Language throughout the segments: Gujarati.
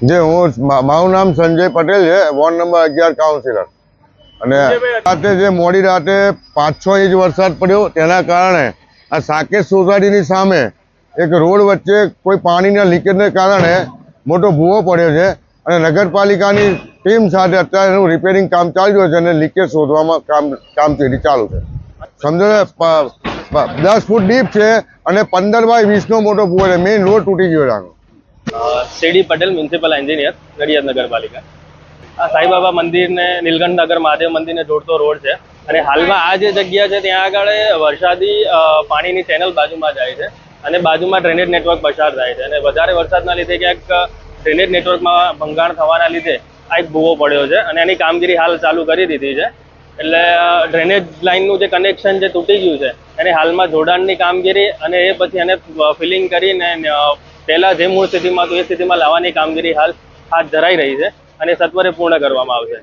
જે હું મારું નામ સંજય પટેલ છે વોર્ડ નંબર અગિયાર કાઉન્સિલર. અને રાતે જે મોડી રાતે પાંચ છ ઇંચ વરસાદ પડ્યો તેના કારણે આ સાકેત સોસાયટીની સામે એક રોડ વચ્ચે કોઈ પાણીના લીકેજને કારણે મોટો ભૂવો પડ્યો છે અને નગરપાલિકાની ટીમ સાથે અત્યારે એનું રિપેરિંગ કામ ચાલી રહ્યું છે અને લીકેજ શોધવામાં કામ કામગીરી ચાલુ છે. સમજો ને દસ ફૂટ ડીપ છે અને પંદર બાય વીસનો મોટો ભૂવો છે. મેઇન રોડ તૂટી ગયો છે આનો. C D Patel, municipal engineer, Nadiad નગરપાલિકા. આ સાંઈબાબા મંદિર ને નીલકંઠ નગર મહાદેવ મંદિરને જોડતો રોડ છે. અને હાલમાં આ જે જગ્યા છે, ત્યાં આગળ વરસાદી પાણીની ચેનલ બાજુમાં જાય છે અને બાજુમાં ડ્રેનેજ નેટવર્ક પસાર થાય છે. અને વધારે વરસાદના લીધે ક્યાંક ડ્રેનેજ નેટવર્કમાં ભંગાણ થવાના લીધે આ એક ભૂવો પડ્યો છે અને એની કામગીરી હાલ ચાલુ કરી દીધી છે. એટલે ડ્રેનેજ લાઇનનું જે કનેક્શન જે તૂટી ગયું છે, એની હાલમાં જોડાણની કામગીરી અને એ પછી એને ફિલિંગ કરીને પહેલા જે મૂળ સ્થિતિમાં હતું એ સ્થિતિમાં લાવવાની કામગીરી હાલ હાથ ધરાઈ રહી છે અને સત્વરે પૂર્ણ કરવામાં આવશે.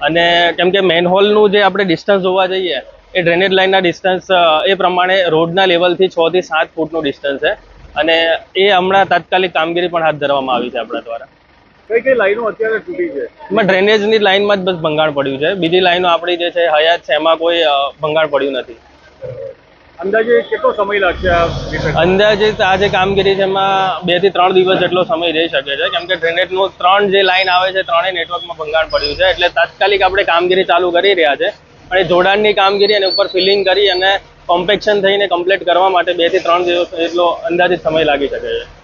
અને કેમ કે મેનહોલનું જે આપણે ડિસ્ટન્સ જોવા જઈએ એ ડ્રેનેજ લાઇનના ડિસ્ટન્સ એ પ્રમાણે રોડના લેવલથી છ થી સાત ફૂટનું ડિસ્ટન્સ છે. અને એ હમણાં તાત્કાલિક કામગીરી પણ હાથ ધરવામાં આવી છે આપણા દ્વારા. કઈ કઈ લાઈનો અત્યારે તૂટી છે? એમાં ડ્રેનેજની લાઈનમાં જ બસ ભંગાણ પડ્યું છે. બીજી લાઈનો આપણી જે છે હયાત છે એમાં કોઈ ભંગાણ પડ્યું નથી. અંદાજે કેટલો સમય લાગશે અંદાજે? આ જે કામગીરી છે એમાં બેથી ત્રણ દિવસ જેટલો સમય જઈ શકે છે. કેમ કે ડ્રેનેજનું ત્રણ જે લાઈન આવે છે, ત્રણેય નેટવર્કમાં ભંગાણ પડ્યું છે. એટલે તાત્કાલિક આપણે કામગીરી ચાલુ કરી રહ્યા છે. અને જોડાણની કામગીરી અને ઉપર ફિલિંગ કરી અને કોમ્પેક્શન થઈને કમ્પ્લીટ કરવા માટે બેથી ત્રણ દિવસ એટલો અંદાજિત સમય લાગી શકે છે.